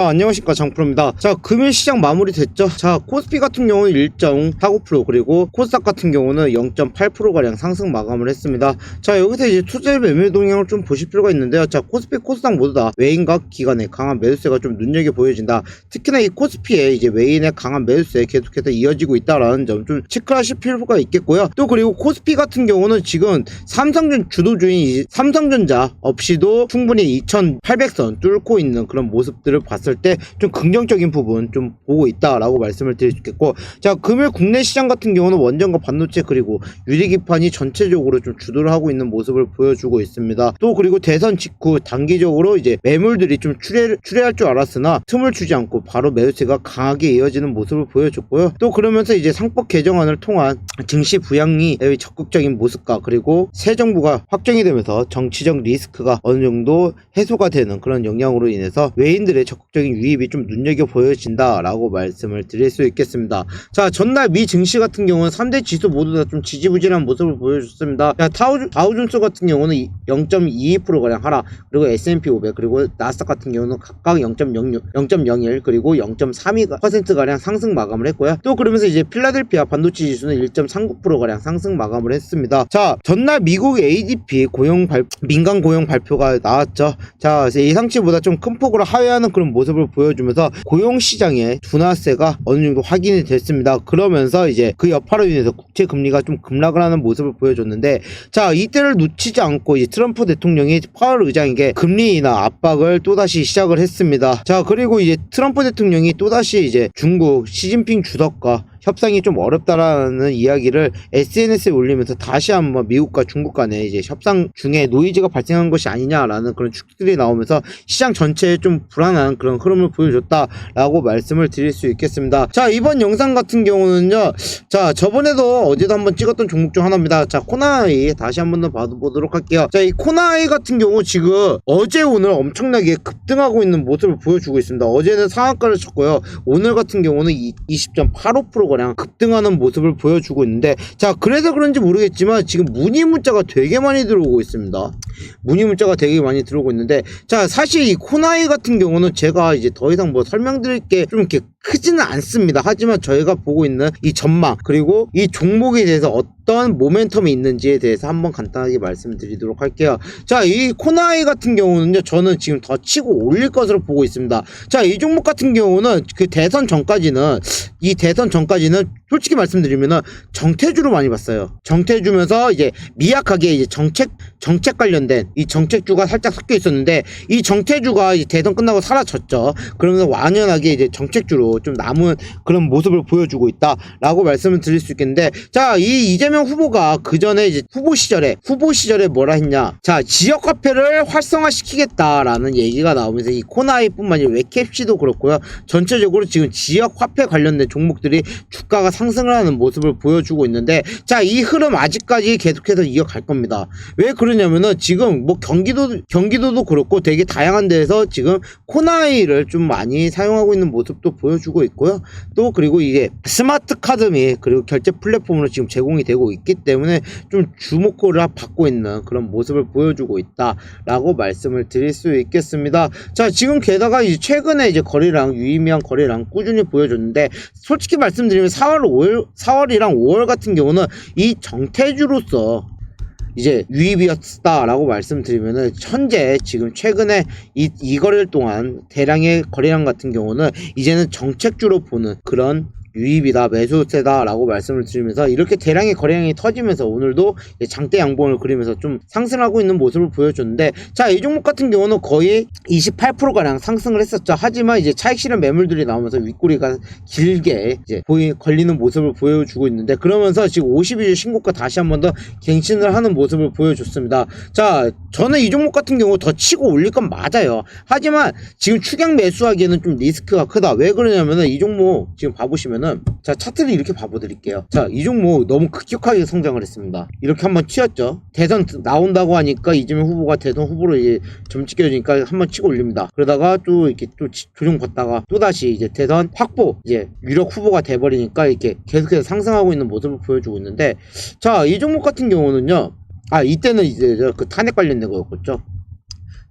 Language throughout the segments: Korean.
아, 안녕하십니까 장프로입니다. 자 금일 시장 마무리 됐죠? 자 코스피 같은 경우는 1.49% 그리고 코스닥 같은 경우는 0.8% 가량 상승 마감을 했습니다. 자 여기서 이제 투자 매매 동향을 좀 보실 필요가 있는데요. 자 코스피 코스닥 모두 다 외인과 기관의 강한 매수세가 좀 눈여겨 보여진다. 특히나 이 코스피에 이제 외인의 강한 매수세 계속해서 이어지고 있다라는 점 좀 체크하실 필요가 있겠고요. 또 그리고 코스피 같은 경우는 지금 삼성전 주도주인 이 삼성전자 없이도 충분히 2800선 뚫고 있는 그런 모습들을 봤을 때 좀 긍정적인 부분 좀 보고 있다라고 말씀을 드릴 수 있겠고 자 금일 국내 시장 같은 경우는 원전과 반도체 그리고 유리기판이 전체적으로 좀 주도를 하고 있는 모습을 보여주고 있습니다. 또 그리고 대선 직후 단기적으로 이제 매물들이 좀 출회, 출회할 줄 알았으나 틈을 주지 않고 바로 매수세가 강하게 이어지는 모습을 보여줬고요. 또 그러면서 이제 상법 개정안을 통한 증시 부양이 적극적인 모습과 그리고 새 정부가 확정이 되면서 정치적 리스크가 어느 정도 해소가 되는 그런 영향으로 인해서 외인들의 적극적인 유입이 좀 눈여겨 보여진다라고 말씀을 드릴 수 있겠습니다. 자, 전날 미 증시 같은 경우는 3대 지수 모두 다 좀 지지부진한 모습을 보여줬습니다. 자, 타우, 다우존스 같은 경우는 0.22% 가량 하락, 그리고 S&P 500 그리고 나스닥 같은 경우는 각각 0.06, 0.01 그리고 0.32% 가량 상승 마감을 했고요. 또 그러면서 이제 필라델피아 반도체 지수는 1.39% 가량 상승 마감을 했습니다. 자, 전날 미국 ADP 고용 발 민간 고용 발표가 나왔죠. 자, 예상치보다 좀 큰 폭으로 하회하는 그런 모습 을 보여주면서 고용 시장의 둔화세가 어느 정도 확인이 됐습니다. 그러면서 이제 그 여파로 인해서 국채 금리가 좀 급락을 하는 모습을 보여줬는데 자, 이때를 놓치지 않고 이제 트럼프 대통령이 파월 의장에게 금리 인하 압박을 또다시 시작을 했습니다. 자, 그리고 이제 트럼프 대통령이 또다시 이제 중국 시진핑 주석과 협상이 좀 어렵다라는 이야기를 SNS에 올리면서 다시 한번 미국과 중국 간에 이제 협상 중에 노이즈가 발생한 것이 아니냐라는 그런 축들이 나오면서 시장 전체에 좀 불안한 그런 흐름을 보여줬다라고 말씀을 드릴 수 있겠습니다. 자, 이번 영상 같은 경우는요. 자, 저번에도 어제도 한번 찍었던 종목 중 하나입니다. 자, 코나이 다시 한번 더 봐보도록 할게요. 자, 이 코나이 같은 경우 지금 어제 오늘 엄청나게 급등하고 있는 모습을 보여주고 있습니다. 어제는 상한가를 쳤고요. 오늘 같은 경우는 20.85% 가량 급등하는 모습을 보여주고 있는데 자 그래서 그런지 모르겠지만 지금 문의 문자가 되게 많이 들어오고 있습니다. 문의 문자가 되게 많이 들어오고 있는데 자 사실 이 코나이 같은 경우는 제가 이제 더 이상 뭐 설명드릴 게 좀 이렇게 크지는 않습니다. 하지만 저희가 보고 있는 이 전망 그리고 이 종목에 대해서 어떤 모멘텀이 있는지에 대해서 한번 간단하게 말씀드리도록 할게요. 자 이 코나이 같은 경우는요 저는 지금 더 치고 올릴 것으로 보고 있습니다. 자 이 종목 같은 경우는 그 대선 전까지는 이 대선 전까지는 솔직히 말씀드리면은 정태주로 많이 봤어요. 정태주면서 이제 미약하게 이제 정책 정책 관련된 이 정책주가 살짝 섞여 있었는데 이 정태주가 이제 대선 끝나고 사라졌죠. 그러면서 완연하게 이제 정책주로 좀 남은 그런 모습을 보여주고 있다라고 말씀을 드릴 수 있겠는데 자 이 이재명 후보가 그 전에 이제 후보 시절에 후보 시절에 뭐라 했냐 자 지역 화폐를 활성화시키겠다라는 얘기가 나오면서 이 코나이뿐만 아니라 웨캡시도 그렇고요. 전체적으로 지금 지역 화폐 관련된 종목들이 주가가 상승을 하는 모습을 보여주고 있는데 자 이 흐름 아직까지 계속해서 이어갈 겁니다. 왜 그러냐면은 지금 뭐 경기도 경기도도 그렇고 되게 다양한 데에서 지금 코나이를 좀 많이 사용하고 있는 모습도 보여주고 있고요. 또 그리고 이게 스마트 카드 및 그리고 결제 플랫폼으로 지금 제공이 되고 있기 때문에 좀 주목을 받고 있는 그런 모습을 보여주고 있다라고 말씀을 드릴 수 있겠습니다. 자 지금 게다가 이제 최근에 이제 거래량 유의미한 거래량 꾸준히 보여줬는데 솔직히 말씀드리면 4월 5월 4월이랑 5월 같은 경우는 이 정태주로서 이제 유입이었다라고 말씀드리면은 현재 지금 최근에 이, 이 거래일 동안 대량의 거래량 같은 경우는 이제는 정책주로 보는 그런 유입이다 매수세다라고 말씀을 드리면서 이렇게 대량의 거래량이 터지면서 오늘도 장대 양봉을 그리면서 좀 상승하고 있는 모습을 보여줬는데 자 이 종목 같은 경우는 거의 28%가량 상승을 했었죠. 하지만 이제 차익 실현 매물들이 나오면서 윗꼬리가 길게 이제 보이 걸리는 모습을 보여주고 있는데 그러면서 지금 52주 신고가 다시 한 번 더 갱신을 하는 모습을 보여줬습니다. 자 저는 이 종목 같은 경우 더 치고 올릴 건 맞아요. 하지만 지금 추격 매수하기에는 좀 리스크가 크다. 왜 그러냐면은 이 종목 지금 봐보시면 은 자 차트를 이렇게 봐보드릴게요. 자 이 종목 너무 급격하게 성장을 했습니다. 이렇게 한번 튀었죠? 대선 나온다고 하니까 이재명 후보가 대선 후보로 이제 점 찍혀지니까 한번 치고 올립니다. 그러다가 또 이렇게 또 지- 조정 받다가 또 다시 이제 대선 확보 이제 유력 후보가 돼버리니까 이렇게 계속해서 상승하고 있는 모습을 보여주고 있는데 자 이 종목 같은 경우는요 아 이때는 이제 저그 탄핵 관련된 거였죠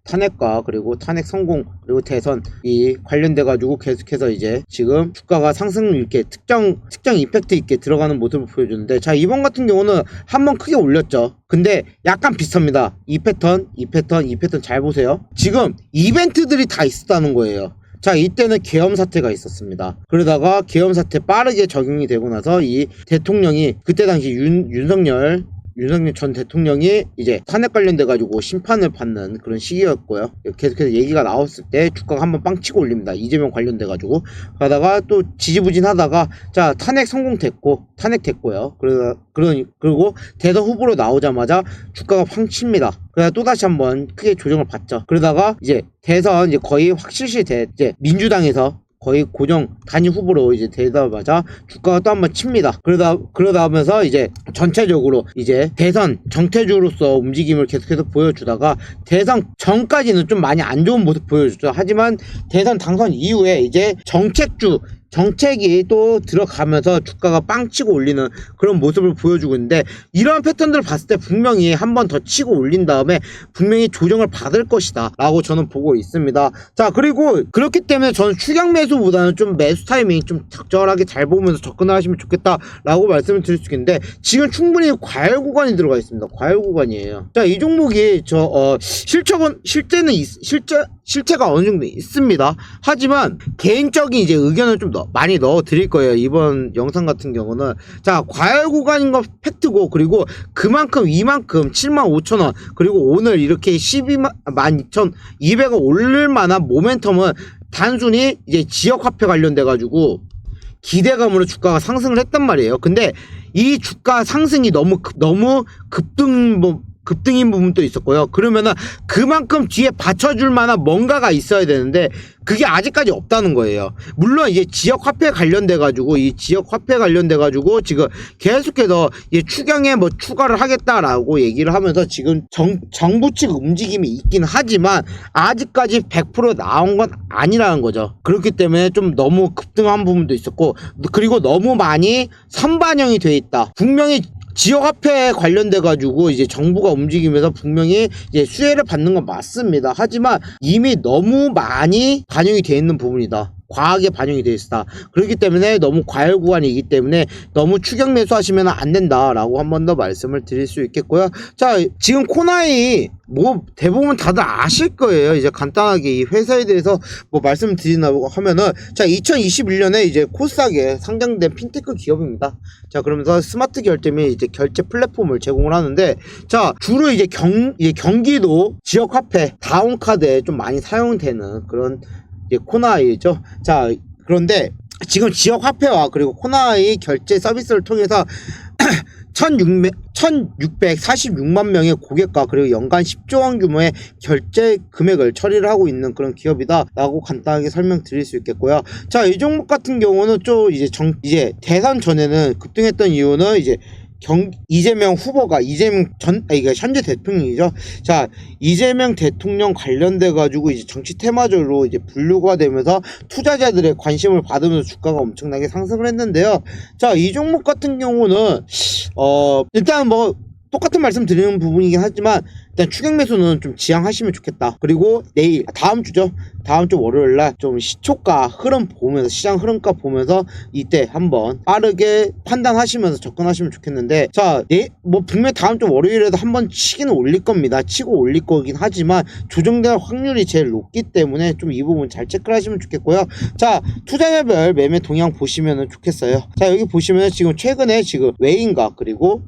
탄핵과 그리고 탄핵 성공 그리고 대선 이 관련돼 가지고 계속해서 이제 지금 주가가 상승 이렇게 특정 특정 이펙트 있게 들어가는 모습을 보여주는데 자 이번 같은 경우는 한번 크게 올렸죠. 근데 약간 비슷합니다. 이 패턴, 이 패턴, 이 패턴 잘 보세요. 지금 이벤트들이 다 있었다는 거예요. 자, 이때는 계엄 사태가 있었습니다. 그러다가 계엄 사태 빠르게 적용이 되고 나서 이 대통령이 그때 당시 윤, 윤석열 윤석열 전 대통령이 이제 탄핵 관련돼 가지고 심판을 받는 그런 시기였고요. 계속해서 얘기가 나왔을 때 주가가 한번 빵 치고 올립니다. 이재명 관련돼 가지고 하다가 또 지지부진하다가 자 탄핵 성공됐고 탄핵 됐고요. 그러 그러 그리고 대선 후보로 나오자마자 주가가 팡 칩니다. 그래서 또 다시 한번 크게 조정을 받죠. 그러다가 이제 대선 이제 거의 확실시 돼 이제 민주당에서 거의 고정 단일 후보로 이제 되다마자 주가가 또 한번 칩니다. 그러다 그러다 하면서 이제 전체적으로 이제 대선 정태주로서 움직임을 계속해서 보여주다가 대선 전까지는 좀 많이 안 좋은 모습 보여줬죠. 하지만 대선 당선 이후에 이제 정책주 정책이 또 들어가면서 주가가 빵 치고 올리는 그런 모습을 보여주고 있는데 이런 패턴들을 봤을 때 분명히 한 번 더 치고 올린 다음에 분명히 조정을 받을 것이다 라고 저는 보고 있습니다. 자 그리고 그렇기 때문에 저는 추격 매수보다는 좀 매수 타이밍 좀 적절하게 잘 보면서 접근하시면 좋겠다 라고 말씀을 드릴 수 있는데 지금 충분히 과열 구간이 들어가 있습니다. 과열 구간이에요. 자 이 종목이 저 어, 실적은 실제는 있- 실제 실체가 어느 정도 있습니다. 하지만 개인적인 이제 의견을 좀 넣- 많이 넣어 드릴 거예요. 이번 영상 같은 경우는. 자 과열 구간인 거 팩트고 그리고 그만큼 이만큼 7만 5천 원. 그리고 오늘 이렇게 12만 12,200원 오를 만한 모멘텀은 단순히 이제 지역 화폐 관련돼 가지고 기대감으로 주가가 상승을 했단 말이에요. 근데 이 주가 상승이 너무 급- 너무 급등 뭐 급등인 부분도 있었고요. 그러면은 그만큼 뒤에 받쳐줄 만한 뭔가가 있어야 되는데 그게 아직까지 없다는 거예요. 물론 이제 지역 화폐 관련돼 가지고 이 지역 화폐 관련돼 가지고 지금 계속해서 이 추경에 뭐 추가를 하겠다라고 얘기를 하면서 지금 정, 정부 측 움직임이 있긴 하지만 아직까지 100% 나온 건 아니라는 거죠. 그렇기 때문에 좀 너무 급등한 부분도 있었고 그리고 너무 많이 선반영이 돼 있다. 분명히 지역 화폐 관련돼 가지고 이제 정부가 움직이면서 분명히 이제 수혜를 받는 건 맞습니다. 하지만 이미 너무 많이 반영이 돼 있는 부분이다. 과하게 반영이 돼 있다. 그렇기 때문에 너무 과열 구간이기 때문에 너무 추격 매수하시면 안 된다라고 한 번 더 말씀을 드릴 수 있겠고요. 자, 지금 코나이 뭐 대부분 다들 아실 거예요. 이제 간단하게 이 회사에 대해서 뭐 말씀드리나고 하면은 자, 2021년에 이제 코스닥에 상장된 핀테크 기업입니다. 자, 그러면서 스마트 결제 및 이제 결제 플랫폼을 제공을 하는데 자, 주로 이제 경 이제 경기도 지역 화폐 다운카드에 좀 많이 사용되는 그런 코나이죠. 자, 그런데 지금 지역 화폐와 그리고 코나이 결제 서비스를 통해서 1600, 1646만 명의 고객과 그리고 연간 10조 원 규모의 결제 금액을 처리를 하고 있는 그런 기업이다라고 간단하게 설명드릴 수 있겠고요. 자, 이 종목 같은 경우는 좀 이제 정, 이제 대선 전에는 급등했던 이유는 이제 경, 이재명 후보가 이재명 전, 아, 이게 현재 대통령이죠. 자, 이재명 대통령 관련돼 가지고 이제 정치 테마적으로 이제 분류가 되면서 투자자들의 관심을 받으면서 주가가 엄청나게 상승을 했는데요. 자, 이 종목 같은 경우는 어, 일단 뭐 똑같은 말씀 드리는 부분이긴 하지만 일단 추격 매수는 좀 지양하시면 좋겠다. 그리고 내일 다음 주죠. 다음 주 월요일 날 좀 시초가 흐름 보면서 시장 흐름가 보면서 이때 한번 빠르게 판단하시면서 접근하시면 좋겠는데 자, 예, 뭐 분명 히 다음 주 월요일에도 한번 치기는 올릴 겁니다. 치고 올릴 거긴 하지만 조정될 확률이 제일 높기 때문에 좀 이 부분 잘 체크를 하시면 좋겠고요. 자, 투자자별 매매 동향 보시면 좋겠어요. 자, 여기 보시면 지금 최근에 지금 외인가 그리고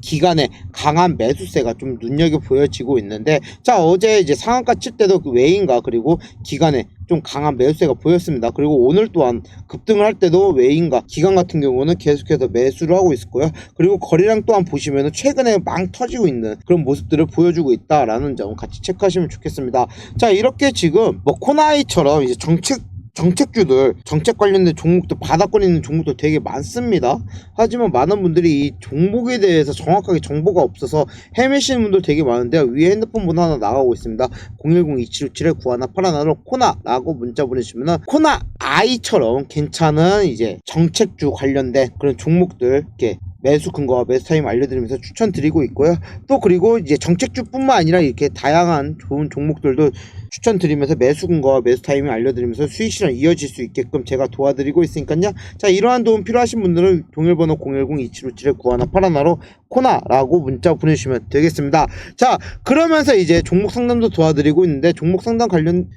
기간에 강한 매수세가 좀 눈여겨 보여지고 있는데 자 어제 이제 상한가 칠 때도 그 외인가 그리고 기간에 좀 강한 매수세가 보였습니다. 그리고 오늘 또한 급등을 할 때도 외인가 기간 같은 경우는 계속해서 매수를 하고 있었고요. 그리고 거래량 또한 보시면은 최근에 망 터지고 있는 그런 모습들을 보여주고 있다라는 점 같이 체크하시면 좋겠습니다. 자 이렇게 지금 뭐 코나이처럼 이제 정책 정책주들 정책 관련된 종목도 바닥권 있는 종목도 되게 많습니다. 하지만 많은 분들이 이 종목에 대해서 정확하게 정보가 없어서 헤매시는 분들 되게 많은데요. 위에 핸드폰 번호 하나 나가고 있습니다. 010-2767-9181로 코나라고 문자 보내주시면은 코나 아이처럼 괜찮은 이제 정책주 관련된 그런 종목들 이렇게 매수 근거와 매수 타임 알려드리면서 추천드리고 있고요. 또 그리고 이제 정책주뿐만 아니라 이렇게 다양한 좋은 종목들도 추천드리면서 매수 근거와 매수 타임을 알려드리면서 수익 실현 이어질 수 있게끔 제가 도와드리고 있으니까요. 자 이러한 도움 필요하신 분들은 동일번호 010-2757-9181로 코나라고 문자 보내주시면 되겠습니다. 자 그러면서 이제 종목 상담도 도와드리고 있는데 종목 상담 관련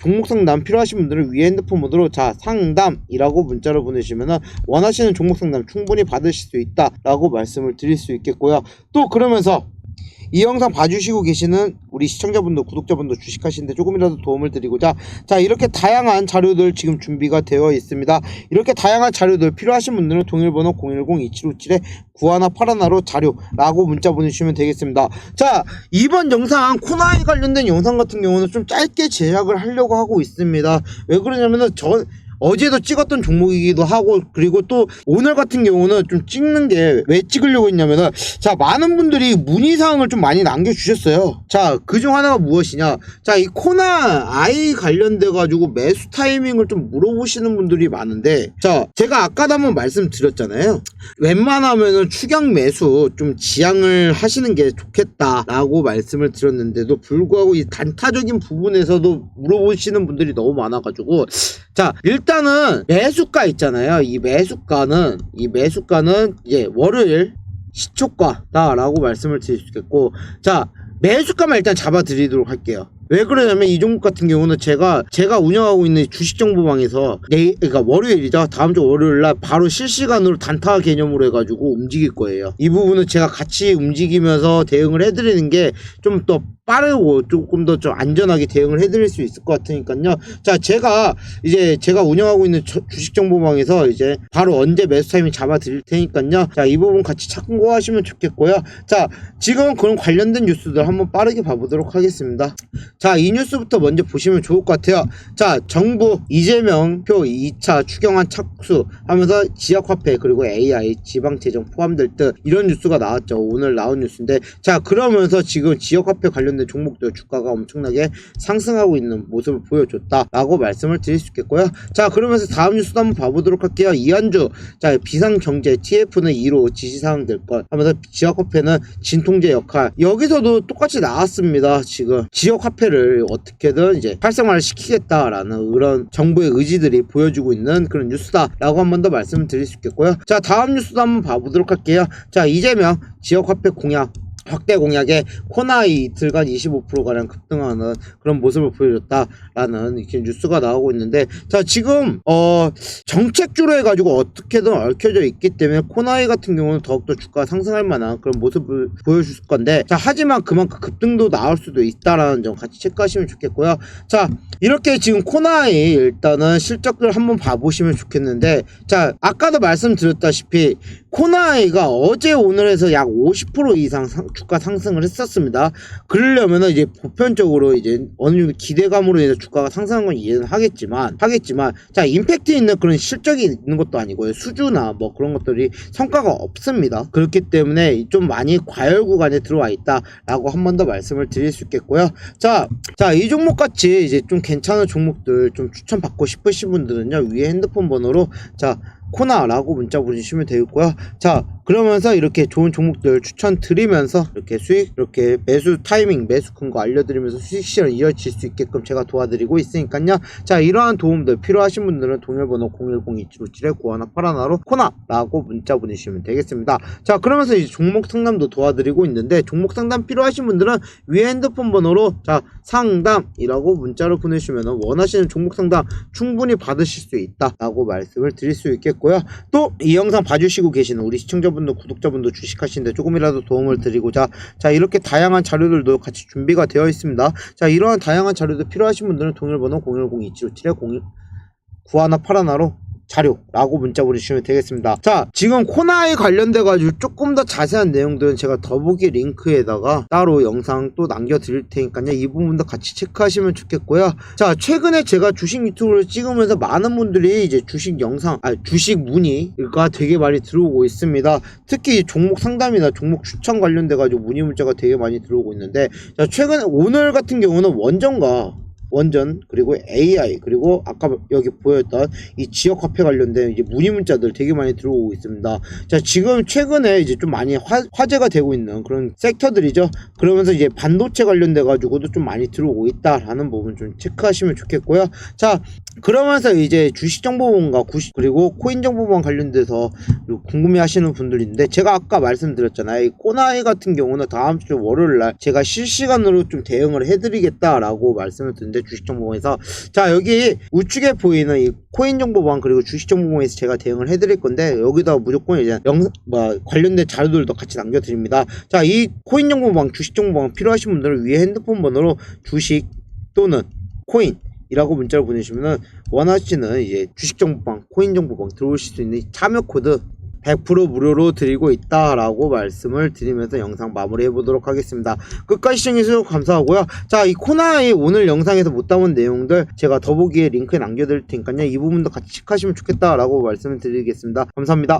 종목 상담 필요하신 분들은 위에 핸드폰 모드로 자 상담이라고 문자를 보내시면 원하시는 종목 상담 충분히 받으실 수 있다라고 말씀을 드릴 수 있겠고요. 또 그러면서 이 영상 봐주시고 계시는 우리 시청자분들, 구독자분들 주식하시는데 조금이라도 도움을 드리고자 자 이렇게 다양한 자료들 지금 준비가 되어 있습니다. 이렇게 다양한 자료들 필요하신 분들은 동일번호 010-2757에 9181로 자료라고 문자 보내주시면 되겠습니다. 자 이번 영상 코나에 관련된 영상 같은 경우는 좀 짧게 제작을 하려고 하고 있습니다. 왜 그러냐면은 저 어제도 찍었던 종목이기도 하고 그리고 또 오늘 같은 경우는 좀 찍는 게 왜 찍으려고 했냐면은 자 많은 분들이 문의 사항을 좀 많이 남겨주셨어요. 자 그중 하나가 무엇이냐? 자 이 코나 아이 관련돼 가지고 매수 타이밍을 좀 물어보시는 분들이 많은데 자 제가 아까도 한번 말씀드렸잖아요. 웬만하면은 추경 매수 좀 지양을 하시는 게 좋겠다라고 말씀을 드렸는데도 불구하고 이 단타적인 부분에서도 물어보시는 분들이 너무 많아가지고 자 일단 은 매수가 있잖아요. 이 매수가는 이 매수가는 이제 월요일 시초가다라고 말씀을 드릴 수 있겠고 자 매수가만 일단 잡아 드리도록 할게요 왜 그러냐면 이 종목 같은 경우는 제가 제가 운영하고 있는 주식 정보방에서 내 그러니까 월요일이죠. 다음 주 월요일 날 바로 실시간으로 단타 개념으로 해가지고 움직일 거예요. 이 부분은 제가 같이 움직이면서 대응을 해드리는 게 좀 더 빠르고 조금 더 좀 안전하게 대응을 해드릴 수 있을 것 같으니까요. 자 제가 이제 제가 운영하고 있는 저- 주식 정보방에서 이제 바로 언제 매수 타이밍 잡아 드릴 테니까요. 자 이 부분 같이 참고하시면 좋겠고요. 자 지금 그런 관련된 뉴스들 한번 빠르게 봐보도록 하겠습니다 자, 이 뉴스부터 먼저 보시면 좋을 것 같아요. 자, 정부 이재명 표 2차 추경안 착수 하면서 지역화폐 그리고 AI 지방재정 포함될 듯 이런 뉴스가 나왔죠. 오늘 나온 뉴스인데 자, 그러면서 지금 지역화폐 관련된 종목들 주가가 엄청나게 상승하고 있는 모습을 보여줬다라고 말씀을 드릴 수 있겠고요. 자, 그러면서 다음 뉴스도 한번 봐보도록 할게요. 이한주 자, 비상경제 TF는 2로 지시사항 될 것 하면서 지역화폐는 진통제 역할 여기서도 똑같이 나왔습니다. 지금 지역화폐 를 어떻게든 이제 활성화를 시키겠다라는 그런 정부의 의지들이 보여주고 있는 그런 뉴스다라고 한 번 더 말씀을 드릴 수 있겠고요. 자 다음 뉴스도 한번 봐보도록 할게요. 자 이재명 지역화폐 공약 확대 공약에 코나이 이틀간 25%가량 급등하는 그런 모습을 보여줬다라는 이렇게 뉴스가 나오고 있는데 자 지금 어 정책주로 해가지고 어떻게든 얽혀져 있기 때문에 코나이 같은 경우는 더욱더 주가 상승할 만한 그런 모습을 보여줄 건데 자 하지만 그만큼 급등도 나올 수도 있다라는 점 같이 체크하시면 좋겠고요. 자 이렇게 지금 코나이 일단은 실적들 한번 봐보시면 좋겠는데 자 아까도 말씀드렸다시피 코나이가 어제 오늘에서 약 50% 이상 상- 주가 상승을 했었습니다. 그러려면은 이제 보편적으로 이제 어느 정도 기대감으로 인해서 주가가 상승한 건 이해는 하겠지만 하겠지만 자 임팩트 있는 그런 실적이 있는 것도 아니고요 수주나 뭐 그런 것들이 성과가 없습니다. 그렇기 때문에 좀 많이 과열 구간에 들어와 있다라고 한 번 더 말씀을 드릴 수 있겠고요. 자, 자 이 종목 같이 이제 좀 괜찮은 종목들 좀 추천 받고 싶으신 분들은요 위에 핸드폰 번호로 자 코나라고 문자 보내주시면 되겠고요. 자, 그러면서 이렇게 좋은 종목들 추천드리면서 이렇게 수익, 이렇게 매수 타이밍, 매수 큰거 알려드리면서 수익 실현 이어질 수 있게끔 제가 도와드리고 있으니까요. 자, 이러한 도움들 필요하신 분들은 동일번호 010-2757-9181로 코나라고 문자 보내주시면 되겠습니다. 자, 그러면서 이제 종목 상담도 도와드리고 있는데 종목 상담 필요하신 분들은 위에 핸드폰 번호로 자, 상담이라고 문자로 보내주시면 원하시는 종목 상담 충분히 받으실 수 있다라고 말씀을 드릴 수 있 겠고요. 또 이 영상 봐주시고 계시는 우리 시청자분들, 구독자분들 주식하시는데 조금이라도 도움을 드리고자 자 이렇게 다양한 자료들도 같이 준비가 되어 있습니다. 자 이러한 다양한 자료도 필요하신 분들은 동일번호 010-2757-01 9181로 자료라고 문자 보내주시면 되겠습니다. 자, 지금 코나에 관련돼가지고 조금 더 자세한 내용들은 제가 더보기 링크에다가 따로 영상 또 남겨드릴 테니까요. 이 부분도 같이 체크하시면 좋겠고요. 자, 최근에 제가 주식 유튜브를 찍으면서 많은 분들이 이제 주식 영상, 아, 주식 문의가 되게 많이 들어오고 있습니다. 특히 종목 상담이나 종목 추천 관련돼가지고 문의 문자가 되게 많이 들어오고 있는데, 자, 최근에 오늘 같은 경우는 원정가 원전 그리고 AI 그리고 아까 여기 보였던 이 지역 화폐 관련된 이제 문의 문자들 되게 많이 들어오고 있습니다. 자 지금 최근에 이제 좀 많이 화, 화제가 되고 있는 그런 섹터들이죠. 그러면서 이제 반도체 관련돼 가지고도 좀 많이 들어오고 있다라는 부분 좀 체크하시면 좋겠고요. 자 그러면서 이제 주식 정보원과 구시, 그리고 코인 정보원 관련돼서 궁금해하시는 분들인데 제가 아까 말씀드렸잖아요. 이 꼬나이 같은 경우는 다음 주 월요일 날 제가 실시간으로 좀 대응을 해드리겠다라고 말씀을 드렸는데 주식정보원에서 자 여기 우측에 보이는 이 코인정보원 그리고 주식정보원에서 제가 대응을 해드릴 건데 여기다 무조건 이제 영 뭐, 관련된 자료들도 같이 남겨드립니다. 자 이 코인정보원 주식정보원 필요하신 분들은 위에 핸드폰 번호로 주식 또는 코인 이라고 문자를 보내시면은 원하시는 이제 주식정보방, 코인정보방 들어오실 수 있는 참여 코드 100% 무료로 드리고 있다라고 말씀을 드리면서 영상 마무리해 보도록 하겠습니다. 끝까지 시청해주셔서 감사하고요. 자, 이 코나의 오늘 영상에서 못 담은 내용들 제가 더보기에 링크에 남겨드릴 테니까요. 이 부분도 같이 체크하시면 좋겠다라고 말씀을 드리겠습니다. 감사합니다.